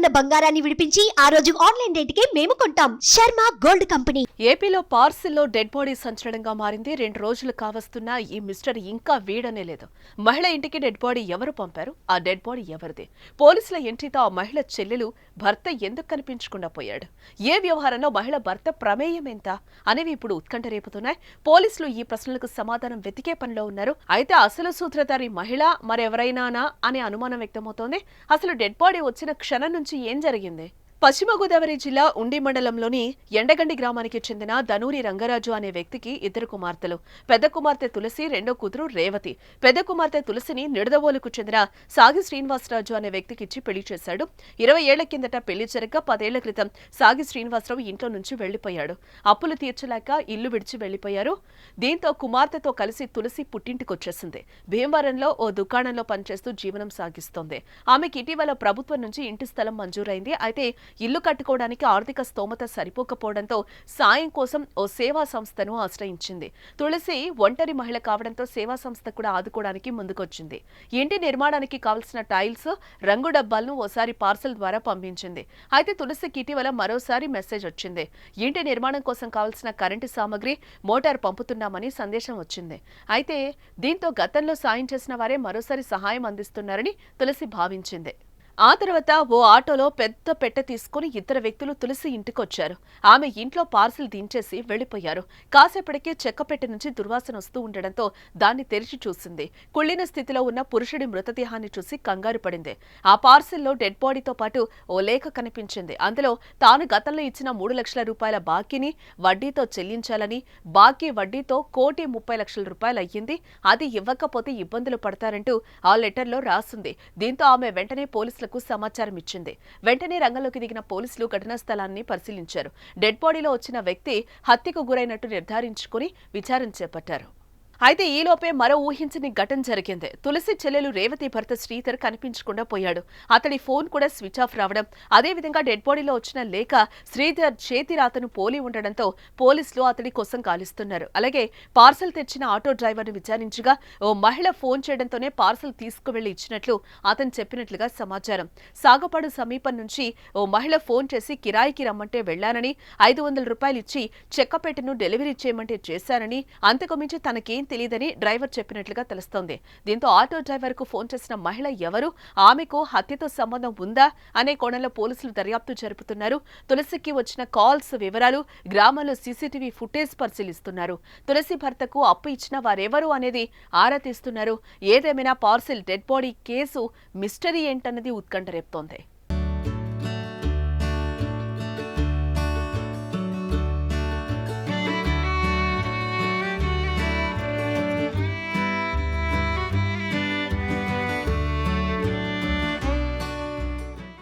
ఉన్న బంగారాన్ని విడిపించి ఆ రోజు ఆన్లైన్ రేటుకే మేము కొంటాం. Sharma gold company. ఏపీలో పార్సిల్లో డెడ్ బాడీ సంచలనంగా మారింది. రెండు రోజులు కావస్తున్నా ఈ మిస్టర్ ఇంకా వీడనే లేదు. మహిళ ఇంటికి డెడ్ బాడీ ఎవరు పంపారు? ఆ డెడ్ బాడీ ఎవరిది? పోలీసుల ఎంట్రీతో ఆ మహిళ చెల్లెలు భర్త ఎందుకు కనిపించకుండా పోయాడు? ఏ వ్యవహారంలో మహిళ భర్త ప్రమేయం ఎంత? అనేవి ఇప్పుడు ఉత్కంఠ రేపుతున్నాయి. పోలీసులు ఈ ప్రశ్నలకు సమాధానం వెతికే పనిలో ఉన్నారు. అయితే అసలు సూత్రధారి మహిళ మరెవరైనానా అనే అనుమానం వ్యక్తమవుతోంది. అసలు డెడ్ బాడీ వచ్చిన క్షణం నుంచి ఏం జరిగింది? పశ్చిమ గోదావరి జిల్లా ఉండి మండలంలోని ఎండగండి గ్రామానికి చెందిన ధనూరి రంగరాజు అనే వ్యక్తికి ఇద్దరు కుమార్తెలు. పెద్ద కుమార్తె తులసి రెండో కూతురు రేవతి. పెద్ద కుమార్తె తులసిని నిడదవోలుకు చెందిన సాగి శ్రీనివాసరాజు అనే వ్యక్తికి ఇచ్చి పెళ్ళి చేశాడు. ఇరవై ఏళ్ళ కిందట పెళ్ళి జరగ పదేళ్ళ క్రితం సాగి శ్రీనివాసరావు ఇంట్లో నుంచి వెళ్ళిపోయాడు అప్పులు తీర్చలేక ఇల్లు విడిచి వెళ్ళిపోయారు దీంతో కుమార్తెతో కలిసి తులసి పుట్టింటికొచ్చేసింది. భీమవరంలో ఓ దుకాణంలో పనిచేస్తూ జీవనం సాగిస్తోంది. ఆమెకి ఇటీవల ప్రభుత్వం నుంచి ఇంటి స్థలం మంజూరైంది. అయితే ఇల్లు కట్టుకోవడానికి ఆర్థిక స్తోమత సరిపోకపోవడంతో సాయం కోసం ఓ సేవా సంస్థను ఆశ్రయించింది. తులసి ఒంటరి మహిళ కావడంతో సేవా సంస్థ కూడా ఆదుకోవడానికి ముందుకొచ్చింది. ఇంటి నిర్మాణానికి కావలసిన టైల్స్ రంగు డబ్బాలను ఓసారి పార్సల్ ద్వారా పంపించింది. అయితే తులసికి ఇటీవల మరోసారి మెసేజ్ వచ్చింది. ఇంటి నిర్మాణం కోసం కావలసిన కరెంటు సామగ్రి మోటార్ పంపుతున్నామని సందేశం వచ్చింది. అయితే దీంతో గతంలో సాయం చేసిన వారే మరోసారి సహాయం అందిస్తున్నారని తులసి భావించింది. ఆ తర్వాత ఓ ఆటోలో పెద్ద పెట్టె తీసుకుని ఇద్దరు వ్యక్తులు తులసి ఇంటికొచ్చారు. ఆమె ఇంట్లో పార్సిల్ దించేసి వెళ్ళిపోయారు కాసేపటికే చెక్కపెట్టె నుంచి దుర్వాసన వస్తూ ఉండడంతో దాన్ని తెరిచి చూసింది. కుళ్ళిన స్థితిలో ఉన్న పురుషుడి మృతదేహాన్ని చూసి కంగారు పడింది. ఆ పార్సిల్లో డెడ్ బాడీతో పాటు ఓ లేఖ కనిపించింది. అందులో తాను గతంలో ఇచ్చిన మూడు లక్షల రూపాయల బాకీని వడ్డీతో చెల్లించాలని బాకీ వడ్డీతో కోటి ముప్పై లక్షల రూపాయలు అయ్యింది. అది ఇవ్వకపోతే ఇబ్బందులు పడతారంటూ ఆ లెటర్లో రాసింది. దీంతో ఆమె వెంటనే పోలీసులకు సమాచారం ఇచ్చింది. వెంటనే రంగంలోకి దిగిన పోలీసులు ఘటనా స్థలాన్ని పరిశీలించారు. డెడ్ బాడీలో వచ్చిన వ్యక్తి హత్యకు గురైనట్టు నిర్ధారించుకుని విచారణ చేపట్టారు. అయితే ఈలోపే మరో ఊహించని ఘటన జరిగింది. తులసి చెల్లెలు రేవతి భర్త శ్రీధర్ కనిపించకుండా పోయాడు. అతడి ఫోన్ కూడా స్విచ్ ఆఫ్ రావడం అదేవిధంగా డెడ్ బాడీలో వచ్చిన లేఖ శ్రీధర్ చేతి రాతను పోలి ఉండడంతో పోలీసులు అతడి కోసం గాలిస్తున్నారు. అలాగే పార్సల్ తెచ్చిన ఆటో డ్రైవర్ను విచారించగా ఓ మహిళ ఫోన్ చేయడంతోనే పార్సల్ తీసుకువెళ్ళి ఇచ్చినట్లు అతను చెప్పినట్లుగా సమాచారం. సాగపాడు సమీపం నుంచి ఓ మహిళ ఫోన్ చేసి కిరాయికి రమ్మంటే వెళ్ళానని ఐదు వందల రూపాయలు ఇచ్చి చెక్కపెట్టెను డెలివరీ చేయమంటే చేశానని అంతకుమించి తనకేం తెలియదని డ్రైవర్ చెప్పినట్లుగా తెలుస్తోంది. దీంతో ఆటో డ్రైవర్కు ఫోన్ చేసిన మహిళ ఎవరు? ఆమెకు హత్యతో సంబంధం ఉందా? అనే కోణంలో పోలీసులు దర్యాప్తు జరుపుతున్నారు. తులసికి వచ్చిన కాల్స్ వివరాలు గ్రామంలో సీసీటీవీ ఫుటేజ్ పరిశీలిస్తున్నారు. తులసి భర్తకు అప్పు ఇచ్చిన వారెవరు అనేది ఆరా తీస్తున్నారు. ఏదేమైనా parcel dead body case mystery ఏంటన్నది ఉత్కంఠ రేపుతోంది.